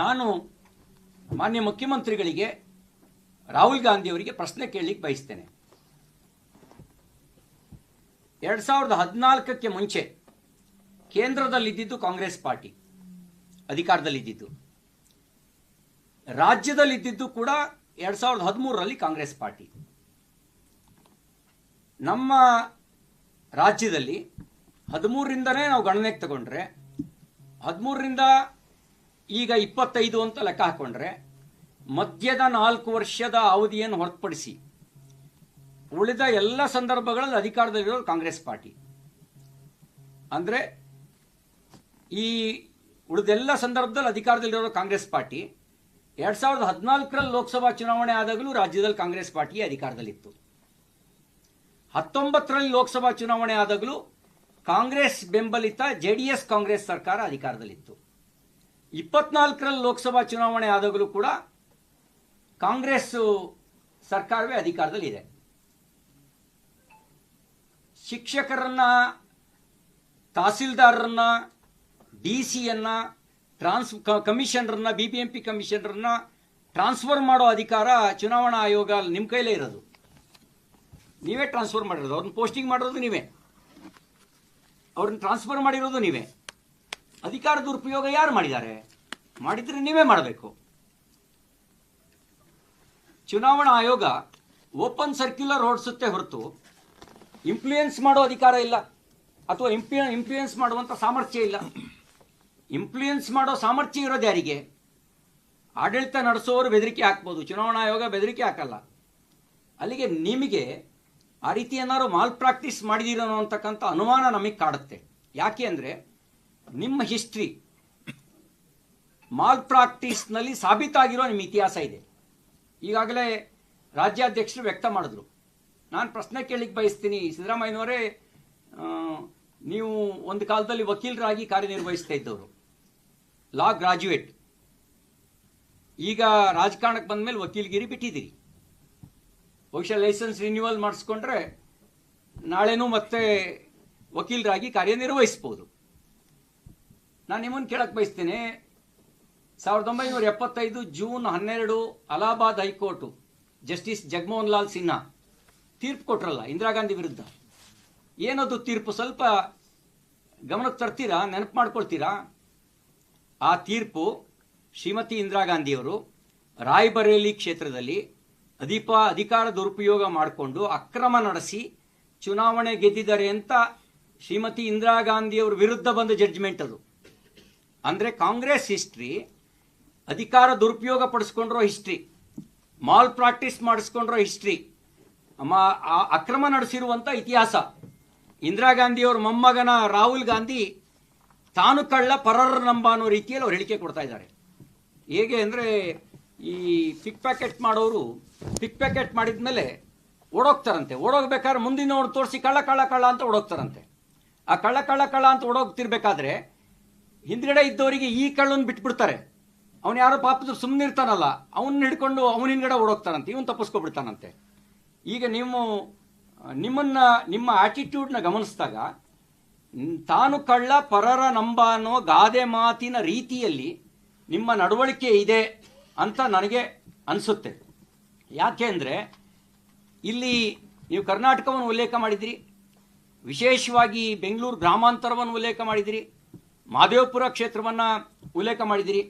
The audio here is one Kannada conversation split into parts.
ನಾನು ಮಾನ್ಯ ಮುಖ್ಯಮಂತ್ರಿಗಳಿಗೆ ರಾಹುಲ್ ಗಾಂಧಿ ಅವರಿಗೆ ಪ್ರಶ್ನೆ ಕೇಳಲಿಕ್ಕೆ ಬಯಸ್ತೇನೆ. ಎರಡ್ ಸಾವಿರದ ಹದಿನಾಲ್ಕಕ್ಕೆ ಮುಂಚೆ ಕೇಂದ್ರದಲ್ಲಿದ್ದಿದ್ದು ಕಾಂಗ್ರೆಸ್ ಪಾರ್ಟಿ, ಅಧಿಕಾರದಲ್ಲಿದ್ದಿದ್ದು. ರಾಜ್ಯದಲ್ಲಿದ್ದಿದ್ದು ಕೂಡ ಎರಡ್ ಸಾವಿರದ ಹದಿಮೂರರಲ್ಲಿ ಕಾಂಗ್ರೆಸ್ ಪಾರ್ಟಿ. ನಮ್ಮ ರಾಜ್ಯದಲ್ಲಿ ಹದಿಮೂರರಿಂದನೇ ನಾವು ಗಣನೆಗೆ ತಗೊಂಡ್ರೆ, ಹದಿಮೂರರಿಂದ ಈಗ ಇಪ್ಪತ್ತೈದು ಅಂತ ಲೆಕ್ಕ ಹಾಕೊಂಡ್ರೆ ಮಧ್ಯದ ನಾಲ್ಕು ವರ್ಷದ ಅವಧಿಯನ್ನು ಹೊರತುಪಡಿಸಿ ಉಳಿದ ಎಲ್ಲ ಸಂದರ್ಭಗಳಲ್ಲಿ ಅಧಿಕಾರದಲ್ಲಿರೋದು ಕಾಂಗ್ರೆಸ್ ಪಾರ್ಟಿ. ಅಂದ್ರೆ ಈ ಉಳಿದೆಲ್ಲ ಸಂದರ್ಭದಲ್ಲಿ ಅಧಿಕಾರದಲ್ಲಿರೋ ಕಾಂಗ್ರೆಸ್ ಪಾರ್ಟಿ. ಎರಡ್ ಸಾವಿರದ ಹದಿನಾಲ್ಕರಲ್ಲಿ ಲೋಕಸಭಾ ಚುನಾವಣೆ ಆದಾಗಲೂ ರಾಜ್ಯದಲ್ಲಿ ಕಾಂಗ್ರೆಸ್ ಪಾರ್ಟಿ ಅಧಿಕಾರದಲ್ಲಿತ್ತು. ಹತ್ತೊಂಬತ್ತರಲ್ಲಿ ಲೋಕಸಭಾ ಚುನಾವಣೆ ಆದಾಗಲೂ ಕಾಂಗ್ರೆಸ್ ಬೆಂಬಲಿತ ಜೆಡಿಎಸ್ ಕಾಂಗ್ರೆಸ್ ಸರ್ಕಾರ ಅಧಿಕಾರದಲ್ಲಿತ್ತು. ಇಪ್ಪತ್ನಾಲ್ಕರಲ್ಲಿ ಲೋಕಸಭಾ ಚುನಾವಣೆ ಆದಾಗಲೂ ಕೂಡ ಕಾಂಗ್ರೆಸ್ ಸರ್ಕಾರವೇ ಅಧಿಕಾರದಲ್ಲಿದೆ ಶಿಕ್ಷಕರನ್ನ, ತಹಸೀಲ್ದಾರರನ್ನ, ಡಿ ಸಿಯನ್ನ, ಟ್ರಾನ್ಸ್ ಕಮಿಷನರನ್ನ, ಬಿ ಬಿ ಎಂ ಪಿ ಕಮಿಷನರನ್ನ ಟ್ರಾನ್ಸ್ಫರ್ ಮಾಡೋ ಅಧಿಕಾರ ಚುನಾವಣಾ ಆಯೋಗ ನಿಮ್ಮ ಕೈಲೇ ಇರೋದು. ನೀವೇ ಟ್ರಾನ್ಸ್ಫರ್ ಮಾಡಿರೋದು. ಅವ್ರನ್ನ ಪೋಸ್ಟಿಂಗ್ ಮಾಡಿರೋದು ನೀವೇ. ಅವ್ರನ್ನ ಟ್ರಾನ್ಸ್ಫರ್ ಮಾಡಿರೋದು ನೀವೇ. ಅಧಿಕಾರ ದುರುಪಯೋಗ ಯಾರು ಮಾಡಿದ್ದಾರೆ? ಮಾಡಿದ್ರೆ ನೀವೇ ಮಾಡಬೇಕು. ಚುನಾವಣಾ ಆಯೋಗ ಓಪನ್ ಸರ್ಕ್ಯುಲರ್ ಹೊರಡಿಸುತ್ತೆ ಹೊರತು ಇಂಪ್ಲೂಯೆನ್ಸ್ ಮಾಡೋ ಅಧಿಕಾರ ಇಲ್ಲ. ಅಥವಾ ಇಂಪ್ಲೂಯೆನ್ಸ್ ಮಾಡುವಂಥ ಸಾಮರ್ಥ್ಯ ಇಲ್ಲ. ಇಂಪ್ಲೂಯೆನ್ಸ್ ಮಾಡೋ ಸಾಮರ್ಥ್ಯ ಇರೋದು ಯಾರಿಗೆ? ಆಡಳಿತ ನಡೆಸೋರು ಬೆದರಿಕೆ ಹಾಕ್ಬೋದು. ಚುನಾವಣಾ ಆಯೋಗ ಬೆದರಿಕೆ ಹಾಕಲ್ಲ. ಅಲ್ಲಿಗೆ ನಿಮಗೆ ಆ ರೀತಿ ಏನಾದ್ರು ಮಾಲ್ ಪ್ರಾಕ್ಟೀಸ್ ಮಾಡಿದಿರೋ ಅಂತಕ್ಕಂಥ ಅನುಮಾನ ನಮಗೆ ಕಾಡುತ್ತೆ. ಯಾಕೆ ಅಂದ್ರೆ ನಿಮ್ಮ ಹಿಸ್ಟ್ರಿ ಮಾಲ್ ಪ್ರಾಕ್ಟೀಸ್ನಲ್ಲಿ ಸಾಬೀತಾಗಿರೋ ನಿಮ್ಮ ಇತಿಹಾಸ ಇದೆ. ಈಗಾಗಲೇ ರಾಜ್ಯಾಧ್ಯಕ್ಷರು ವ್ಯಕ್ತ ಮಾಡಿದ್ರು. ನಾನು ಪ್ರಶ್ನೆ ಕೇಳಲಿಕ್ಕೆ ಬಯಸ್ತೀನಿ. ಸಿದ್ದರಾಮಯ್ಯನವರೇ ನೀವು ಒಂದು ಕಾಲದಲ್ಲಿ ವಕೀಲರಾಗಿ ಕಾರ್ಯನಿರ್ವಹಿಸ್ತಾ ಇದ್ದವರು. ಲಾ ಗ್ರಾಜ್ಯುಯೇಟ್ ಈಗ ರಾಜಕಾರಣಕ್ಕೆ ಬಂದ ಮೇಲೆ ವಕೀಲಗಿರಿ ಬಿಟ್ಟಿದ್ದೀರಿ. ಬಹುಶಃ ಲೈಸೆನ್ಸ್ ರಿನ್ಯೂವಲ್ ಮಾಡಿಸ್ಕೊಂಡ್ರೆ ನಾಳೆನೂ ಮತ್ತೆ ವಕೀಲರಾಗಿ ಕಾರ್ಯನಿರ್ವಹಿಸ್ಬೋದು. ನಾನು ನಿಮ್ಮನ್ನು ಕೇಳಕ್ಕೆ ಬಯಸ್ತೀನಿ. ಸಾವಿರದ ಒಂಬೈನೂರ ಎಪ್ಪತ್ತೈದು ಜೂನ್ ಹನ್ನೆರಡು Allahabad high court justice Jagmohan Lal Sinha ತೀರ್ಪು ಕೊಟ್ರಲ್ಲ ಇಂದಿರಾ ಗಾಂಧಿ ವಿರುದ್ಧ. ಏನದು ತೀರ್ಪು? ಸ್ವಲ್ಪ ಗಮನಕ್ಕೆ ತರ್ತೀರಾ? ನೆನಪು ಮಾಡ್ಕೊಳ್ತೀರಾ? ಆ ತೀರ್ಪು ಶ್ರೀಮತಿ ಇಂದಿರಾ ಗಾಂಧಿಯವರು ರಾಯ್ಬರೇಲಿ ಕ್ಷೇತ್ರದಲ್ಲಿ ಅಧಿಪ ಅಧಿಕಾರ ದುರುಪಯೋಗ ಮಾಡಿಕೊಂಡು ಅಕ್ರಮ ನಡೆಸಿ ಚುನಾವಣೆ ಗೆದ್ದಿದ್ದಾರೆ ಅಂತ ಶ್ರೀಮತಿ ಇಂದಿರಾ ಗಾಂಧಿಯವರ ವಿರುದ್ಧ ಬಂದ ಜಡ್ಜ್ಮೆಂಟ್ ಅದು. ಅಂದ್ರೆ ಕಾಂಗ್ರೆಸ್ ಹಿಸ್ಟ್ರಿ ಅಧಿಕಾರ ದುರುಪಯೋಗ ಪಡಿಸ್ಕೊಂಡಿರೋ ಹಿಸ್ಟ್ರಿ, ಮಾಲ್ ಪ್ರಾಕ್ಟೀಸ್ ಮಾಡಿಸ್ಕೊಂಡಿರೋ ಹಿಸ್ಟ್ರಿ ಅಕ್ರಮ ನಡೆಸಿರುವಂಥ ಇತಿಹಾಸ. ಇಂದಿರಾ ಗಾಂಧಿಯವ್ರ ಮೊಮ್ಮಗನ ರಾಹುಲ್ ಗಾಂಧಿ ತಾನು ಕಳ್ಳ ಪರರ ನಂಬ ಅನ್ನೋ ರೀತಿಯಲ್ಲಿ ಅವ್ರು ಹೇಳಿಕೆ ಕೊಡ್ತಾ ಇದ್ದಾರೆ. ಹೇಗೆ ಅಂದರೆ ಈ ಪಿಕ್ ಪ್ಯಾಕೆಟ್ ಮಾಡೋರು ಪಿಕ್ ಪ್ಯಾಕೆಟ್ ಮಾಡಿದ ಮೇಲೆ ಓಡೋಗ್ತಾರಂತೆ. ಓಡೋಗ್ಬೇಕಾದ್ರೆ ಮುಂದಿನವ್ರು ತೋರಿಸಿ ಕಳ್ಳ ಕಳ್ಳ ಕಳ್ಳ ಅಂತ ಓಡೋಗ್ತಾರಂತೆ. ಆ ಕಳ್ಳ ಕಳ್ಳ ಕಳ್ಳ ಅಂತ ಓಡೋಗ್ತಿರ್ಬೇಕಾದ್ರೆ ಹಿಂದ್ಗಡೆ ಇದ್ದವರಿಗೆ ಈ ಕಳ್ಳನ್ನು ಬಿಟ್ಬಿಡ್ತಾರೆ. ಅವನು ಯಾರೋ ಪಾಪದ ಸುಮ್ಮನೆ ಇರ್ತಾನಲ್ಲ ಅವನ್ನ ಹಿಡ್ಕೊಂಡು ಅವನ ಹಿಂದ್ಗಡೆ ಓಡೋಗ್ತಾನಂತೆ, ಇವನು ತಪ್ಪಿಸ್ಕೊಬಿಡ್ತಾನಂತೆ. ಈಗ ನೀವು, ನಿಮ್ಮನ್ನ, ನಿಮ್ಮ ಆಟಿಟ್ಯೂಡ್ನ ಗಮನಿಸಿದಾಗ ತಾನು ಕಳ್ಳ ಪರರ ನಂಬ ಅನ್ನೋ ಗಾದೆ ಮಾತಿನ ರೀತಿಯಲ್ಲಿ ನಿಮ್ಮ ನಡವಳಿಕೆ ಇದೆ ಅಂತ ನನಗೆ ಅನಿಸುತ್ತೆ. ಯಾಕೆ ಅಂದರೆ, ಇಲ್ಲಿ ನೀವು ಕರ್ನಾಟಕವನ್ನು ಉಲ್ಲೇಖ ಮಾಡಿದಿರಿ, ವಿಶೇಷವಾಗಿ ಬೆಂಗಳೂರು ಗ್ರಾಮಾಂತರವನ್ನು ಉಲ್ಲೇಖ ಮಾಡಿದಿರಿ ಮಾದೇವಪುರ ಕ್ಷೇತ್ರವನ್ನು ಉಲ್ಲೇಖ ಮಾಡಿದ್ದೀರಿ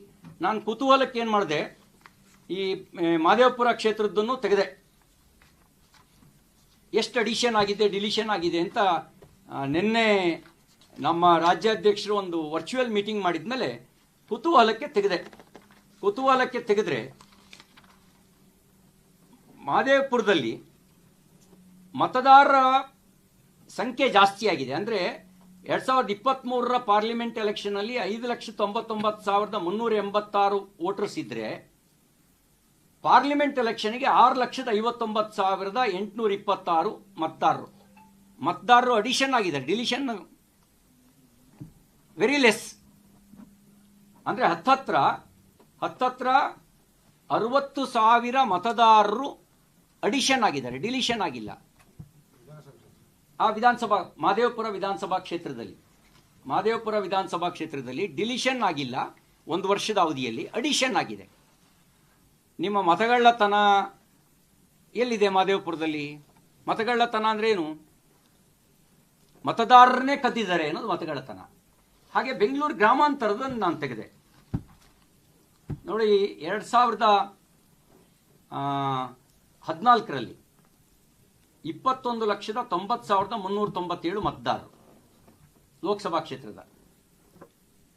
ನಾನು ಕುತೂಹಲಕ್ಕೆ ಏನು ಮಾಡಿದೆ? ಈ ಮಾದೇವಪುರ ಕ್ಷೇತ್ರದ್ದನ್ನು ತೆಗೆದೆ. ಎಷ್ಟು ಅಡಿಷನ್ ಆಗಿದೆ ಡಿಲಿಷನ್ ಆಗಿದೆ ಅಂತ ನಿನ್ನೆ ನಮ್ಮ ರಾಜ್ಯಾಧ್ಯಕ್ಷರು ಒಂದು ವರ್ಚುವಲ್ ಮೀಟಿಂಗ್ ಮಾಡಿದ ಮೇಲೆ ಕುತೂಹಲಕ್ಕೆ ತೆಗೆದೆ. ಕುತೂಹಲಕ್ಕೆ ತೆಗೆದ್ರೆ ಮಾದೇವಪುರದಲ್ಲಿ ಮತದಾರರ ಸಂಖ್ಯೆ ಜಾಸ್ತಿ ಆಗಿದೆ. ಅಂದ್ರೆ ಎರಡ್ ಸಾವಿರದ ಇಪ್ಪತ್ತ್ ಮೂರರ ಪಾರ್ಲಿಮೆಂಟ್ ಎಲೆಕ್ಷನ್ ಅಲ್ಲಿ ಐದು ಲಕ್ಷ ತೊಂಬತ್ತೊಂಬತ್ತು ಸಾವಿರದ ಮುನ್ನೂರ ಎಂಬತ್ತಾರು ವೋಟರ್ಸ್ ಇದ್ರೆ ಪಾರ್ಲಿಮೆಂಟ್ ಎಲೆಕ್ಷನ್ಗೆ ಆರು ಲಕ್ಷದ ಐವತ್ತೊಂಬತ್ತು ಸಾವಿರದ ಎಂಟುನೂರ ಇಪ್ಪತ್ತಾರು ಮತದಾರರು. ಮತದಾರರು ಅಡಿಷನ್ ಆಗಿದೆ ಡಿಲಿಷನ್ ವೆರಿ ಲೆಸ್ ಅಂದ್ರೆ ಹತ್ತತ್ರ ಹತ್ತತ್ರ ಅರವತ್ತು ಸಾವಿರ ಮತದಾರರು ಅಡಿಷನ್ ಆಗಿದ್ದಾರೆ ಡಿಲಿಷನ್ ಆಗಿಲ್ಲ. ಆ ವಿಧಾನಸಭಾ, ಮಾದೇವಪುರ ವಿಧಾನಸಭಾ ಕ್ಷೇತ್ರದಲ್ಲಿ, ಮಾದೇವಪುರ ವಿಧಾನಸಭಾ ಕ್ಷೇತ್ರದಲ್ಲಿ ಡಿಲಿಷನ್ ಆಗಿಲ್ಲ, ಒಂದು ವರ್ಷದ ಅವಧಿಯಲ್ಲಿ ಅಡಿಷನ್ ಆಗಿದೆ. ನಿಮ್ಮ ಮತಗಳ್ಳತನ ಎಲ್ಲಿದೆ ಮಾದೇವಪುರದಲ್ಲಿ? ಮತಗಳ್ಳತನ ಅಂದ್ರೆ ಏನು? ಮತದಾರರನ್ನೇ ಕದ್ದಿದ್ದಾರೆ ಅನ್ನೋದು ಮತಗಳ್ಳತನ. ಹಾಗೆ ಬೆಂಗಳೂರು ಗ್ರಾಮಾಂತರದನ್ನು ನಾನು ತೆಗೆದೆ. ನೋಡಿ, ಎರಡು ಸಾವಿರದ ಹದಿನಾಲ್ಕರಲ್ಲಿ ಇಪ್ಪತ್ತೊಂದು ಲಕ್ಷದ ತೊಂಬತ್ತು ಸಾವಿರದ ಮುನ್ನೂರ ತೊಂಬತ್ತೇಳು ಮತದಾರರು ಲೋಕಸಭಾ ಕ್ಷೇತ್ರದ.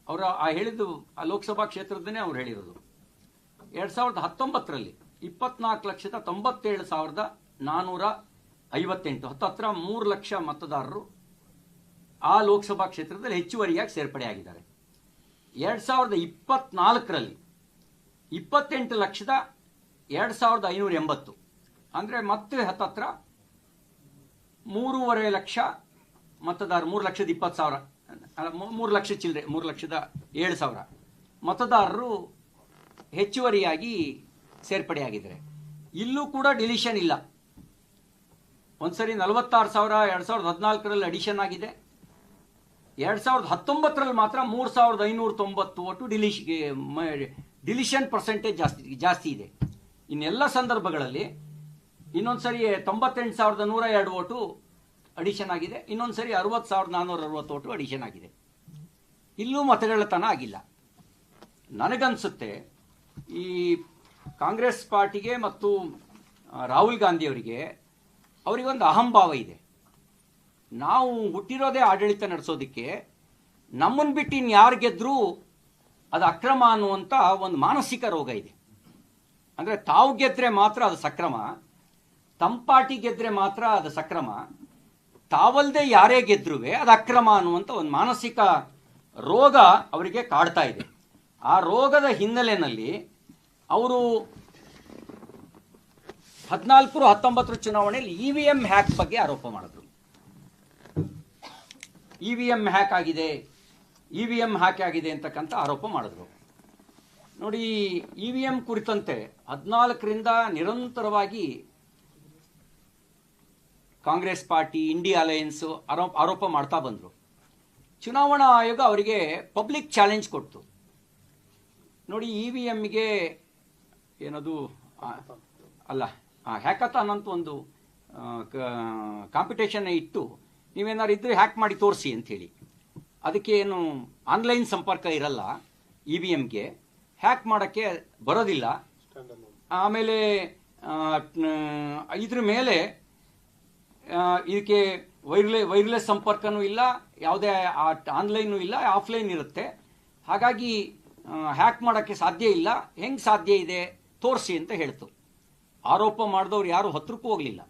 ಅವರ ಆ ಹೇಳಿದ್ದು, ಆ ಲೋಕಸಭಾ ಕ್ಷೇತ್ರದನ್ನೇ ಅವ್ರು ಹೇಳಿರೋದು. ಎರಡು ಸಾವಿರದ ಹತ್ತೊಂಬತ್ತರಲ್ಲಿ ಇಪ್ಪತ್ನಾಲ್ಕು ಲಕ್ಷದ ತೊಂಬತ್ತೇಳು ಸಾವಿರದ ನಾನ್ನೂರ ಐವತ್ತೆಂಟು, ಹತ್ತತ್ರ ಮೂರು ಲಕ್ಷ ಮತದಾರರು ಆ ಲೋಕಸಭಾ ಕ್ಷೇತ್ರದಲ್ಲಿ ಹೆಚ್ಚುವರಿಯಾಗಿ ಸೇರ್ಪಡೆಯಾಗಿದ್ದಾರೆ ಎರಡು ಸಾವಿರದ ಇಪ್ಪತ್ನಾಲ್ಕರಲ್ಲಿ ಇಪ್ಪತ್ತೆಂಟು ಲಕ್ಷದ ಎರಡು ಸಾವಿರದ ಐನೂರ ಎಂಬತ್ತು, ಅಂದರೆ ಮತ್ತೆ ಹತ್ತತ್ರ ಮೂರುವರೆ ಲಕ್ಷ ಮತದಾರ ಮೂರು ಲಕ್ಷದ ಇಪ್ಪತ್ತು ಸಾವಿರ. ಮೂರು ಲಕ್ಷ ಚಿಲ್ಲರೆ, ಮೂರು ಲಕ್ಷದ ಏಳು ಸಾವಿರ. ಮತದಾರರು ಹೆಚ್ಚುವರಿಯಾಗಿ ಸೇರ್ಪಡೆಯಾಗಿದ್ದಾರೆ ಇಲ್ಲೂ ಕೂಡ ಡಿಲಿಷನ್ ಇಲ್ಲ. ಒಂದ್ಸರಿ ನಲವತ್ತಾರು ಸಾವಿರ, ಎರಡು ಸಾವಿರದ ಹದಿನಾಲ್ಕರಲ್ಲಿ ಅಡಿಷನ್ ಆಗಿದೆ. ಎರಡು ಸಾವಿರದ ಹತ್ತೊಂಬತ್ತರಲ್ಲಿ ಮಾತ್ರ ಮೂರು ಸಾವಿರದ ಐನೂರ ತೊಂಬತ್ತು ಒಟ್ಟು ಡಿಲಿಷ್ ಡಿಲಿಷನ್ ಪರ್ಸೆಂಟೇಜ್ ಜಾಸ್ತಿ ಜಾಸ್ತಿ ಇದೆ. ಇನ್ನೆಲ್ಲ ಸಂದರ್ಭಗಳಲ್ಲಿ ಇನ್ನೊಂದು ಸರಿ ತೊಂಬತ್ತೆಂಟು ಸಾವಿರದ ನೂರ ಎರಡು ಓಟು ಅಡಿಷನ್ ಆಗಿದೆ. ಇನ್ನೊಂದು ಸರಿ ಅರವತ್ತು ಸಾವಿರದ ನಾನ್ನೂರ ಅರವತ್ತು ಓಟು ಅಡಿಷನ್ ಆಗಿದೆ. ಇಲ್ಲೂ ಮತಗಳತನ ಆಗಿಲ್ಲ. ನನಗನ್ಸುತ್ತೆ ಈ ಕಾಂಗ್ರೆಸ್ ಪಾರ್ಟಿಗೆ ಮತ್ತು ರಾಹುಲ್ ಗಾಂಧಿಯವರಿಗೆ ಅವರಿಗೊಂದು ಅಹಂಭಾವ ಇದೆ. ನಾವು ಹುಟ್ಟಿರೋದೇ ಆಡಳಿತ ನಡೆಸೋದಕ್ಕೆ ನಮ್ಮನ್ನು ಬಿಟ್ಟು ಇನ್ನು ಯಾರು ಗೆದ್ದರೂ ಅದು ಅಕ್ರಮ ಅನ್ನುವಂಥ ಒಂದು ಮಾನಸಿಕ ರೋಗ ಇದೆ. ಅಂದರೆ ತಾವು ಗೆದ್ದರೆ ಮಾತ್ರ ಅದು ಸಕ್ರಮ. ತಮ್ಮ ಪಾರ್ಟಿ ಗೆದ್ರೆ ಮಾತ್ರ ಅದು ಸಕ್ರಮ. ತಾವಲ್ದೆ ಯಾರೇ ಗೆದ್ರುವೆ ಅದು ಅಕ್ರಮ ಅನ್ನುವಂಥ ಒಂದು ಮಾನಸಿಕ ರೋಗ ಅವರಿಗೆ ಕಾಡ್ತಾ ಇದೆ. ಆ ರೋಗದ ಹಿನ್ನೆಲೆಯಲ್ಲಿ ಅವರು ಹದಿನಾಲ್ಕರು ಹತ್ತೊಂಬತ್ತರ ಚುನಾವಣೆಯಲ್ಲಿ ಇ ವಿ ಎಂ ಹ್ಯಾಕ್ ಬಗ್ಗೆ ಆರೋಪ ಮಾಡಿದ್ರು. ಇ ವಿ ಎಂ ಹ್ಯಾಕ್ ಆಗಿದೆ ಇ ವಿ ಎಂ ಹ್ಯಾಕ್ ಆಗಿದೆ ಅಂತಕ್ಕಂಥ ಆರೋಪ ಮಾಡಿದ್ರು. ನೋಡಿ ಇ ವಿ ಎಂ ಕುರಿತಂತೆ ಹದಿನಾಲ್ಕರಿಂದ ನಿರಂತರವಾಗಿ ಕಾಂಗ್ರೆಸ್ ಪಾರ್ಟಿ ಇಂಡಿಯಾ ಅಲಯನ್ಸ್ ಆರೋಪ ಆರೋಪ ಮಾಡ್ತಾ ಬಂದರು. ಚುನಾವಣಾ ಆಯೋಗ ಅವರಿಗೆ ಪಬ್ಲಿಕ್ ಚಾಲೆಂಜ್ ಕೊಡ್ತು. ನೋಡಿ ಇ ವಿ ಎಮ್ಗೆ ಏನದು ಅಲ್ಲ ಹ್ಯಾಕಥಾನ್ ಅಂತ ಒಂದು ಕಾಂಪಿಟೇಷನ್ ಇಟ್ಟು ನೀವೇನಾದ್ರು ಇದ್ರೆ ಹ್ಯಾಕ್ ಮಾಡಿ ತೋರಿಸಿ ಅಂಥೇಳಿ. ಅದಕ್ಕೆ ಏನು ಆನ್ಲೈನ್ ಸಂಪರ್ಕ ಇರಲ್ಲ ಇ ವಿ ಎಮ್ಗೆ ಹ್ಯಾಕ್ ಮಾಡೋಕ್ಕೆ ಬರೋದಿಲ್ಲ. ಆಮೇಲೆ ಇದ್ರ ಮೇಲೆ ಇದಕ್ಕೆ ವೈರ್ಲೆ ವೈರ್ಲೆಸ್ ಸಂಪರ್ಕನೂ ಇಲ್ಲ, ಯಾವುದೇ ಆನ್ಲೈನು ಇಲ್ಲ ಆಫ್ಲೈನ್ ಇರುತ್ತೆ. ಹಾಗಾಗಿ ಹ್ಯಾಕ್ ಮಾಡೋಕ್ಕೆ ಸಾಧ್ಯ ಇಲ್ಲ. ಹೆಂಗೆ ಸಾಧ್ಯ ಇದೆ? ತೋರಿಸಿ ಅಂತ ಹೇಳ್ತು. ಆರೋಪ ಮಾಡಿದವ್ರು ಯಾರು ಹತ್ರಕ್ಕೂ ಹೋಗಲಿಲ್ಲ.